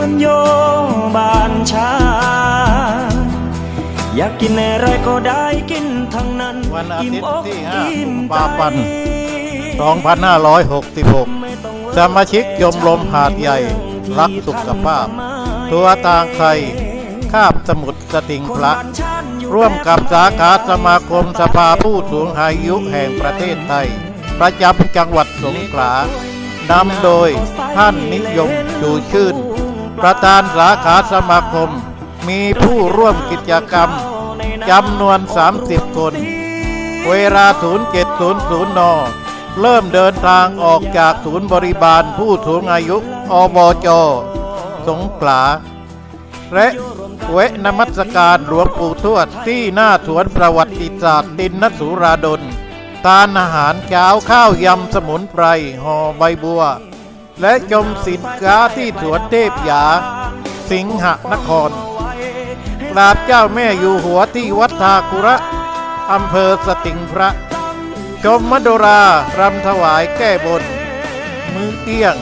มันโยบานชา อยากกินอะไรก็ได้กินทั้งนั้นวันอาทิตย์มอกที่ห้าอิ่มกุมภาพันธ์ใจ2566ไม่ต้องสมาชิกยมรมหาดใหญ่ รักสุขภาพ ตัวต่างไทยคาบสมุทรสติงพระ ร่วมกับสาขาสมาคมสภาผู้สูงอายุแห่งประเทศไทย ประจำจังหวัดสงขลา นำโดยท่านนิยมชูชื่น ประธานสาขาสมาคม มีผู้ร่วมกิจกรรมจำนวน 30 คน เวลา 0700 น เริ่มเดินทางออกจากศูนย์บริบาลผู้สูงอายุอบจ สงขลา และเวนมัสการหลวงปู่ทวดที่หน้าสวนประวัติศาสตร์ดินนสุราดล ทานอาหารเช้าข้าวยำสมุนไพรห่อใบบัว และชมสินค้าที่สวนเทพยา สิงหนครกราบเจ้าแม่อยู่หัวที่วัดทาคุระอำเภอสติงพระ ชมมโดรารำถวายแก้บน มือเตี้ยง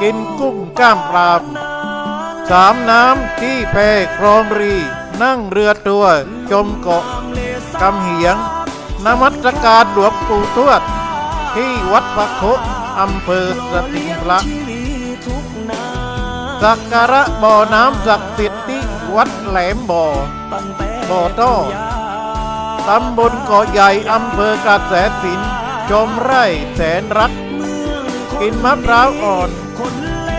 กินกุ้งก้ามปลามสามน้ำที่แพครองรี นั่งเรือตัวจมเกาะกำเหียง นมัสการหลวงปู่ทวด ที่วัดพระโคอำเภอสติงพระสักการะบ่อน้ำศักดิ์สิทธิ์ที่วัดแหลมบ่อ บ่อต้อตำบลเกาะใหญ่อำเภอกาแสสินชมไร่แสนรัก กินมะพร้าวอ่อน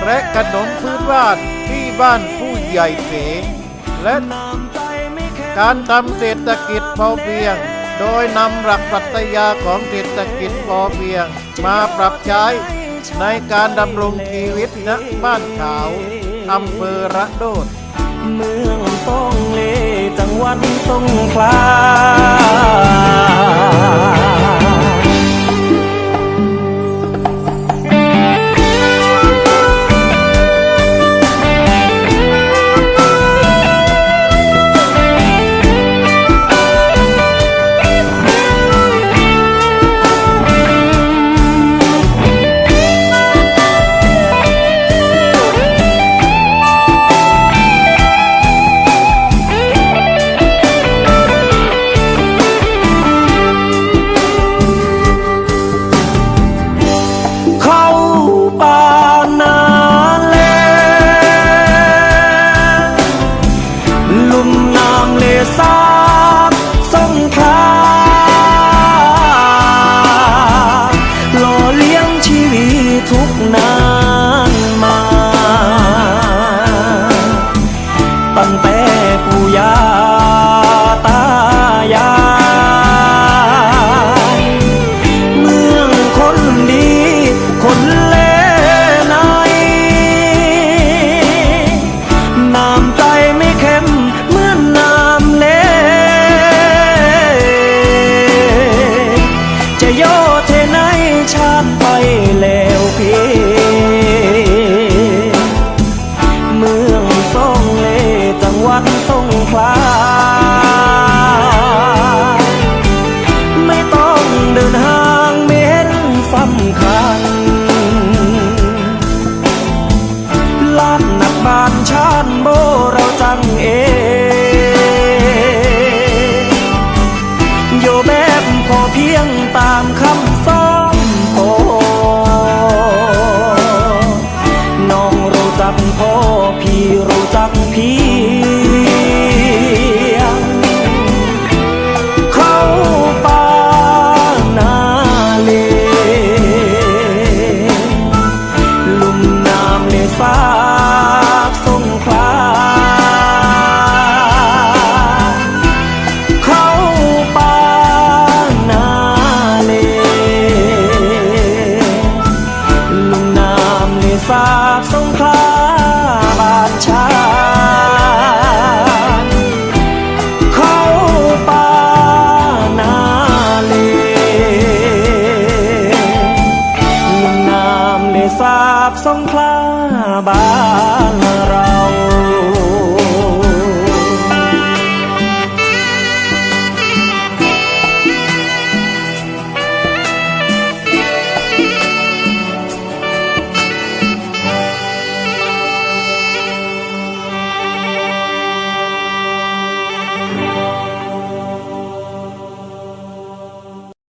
และขนมพื้นบ้านที่บ้านผู้ใหญ่เสและการทำเศรษฐกิจพอเพียง โดยนำหลักปรัชญาของเศรษฐกิจพอเพียง มาปรับใช้ในการดำรงชีวิตณบ้านขาวอำเภอระโดด เมืองสงเลจังหวัดสงขลา ตามคำ สาบสงคราม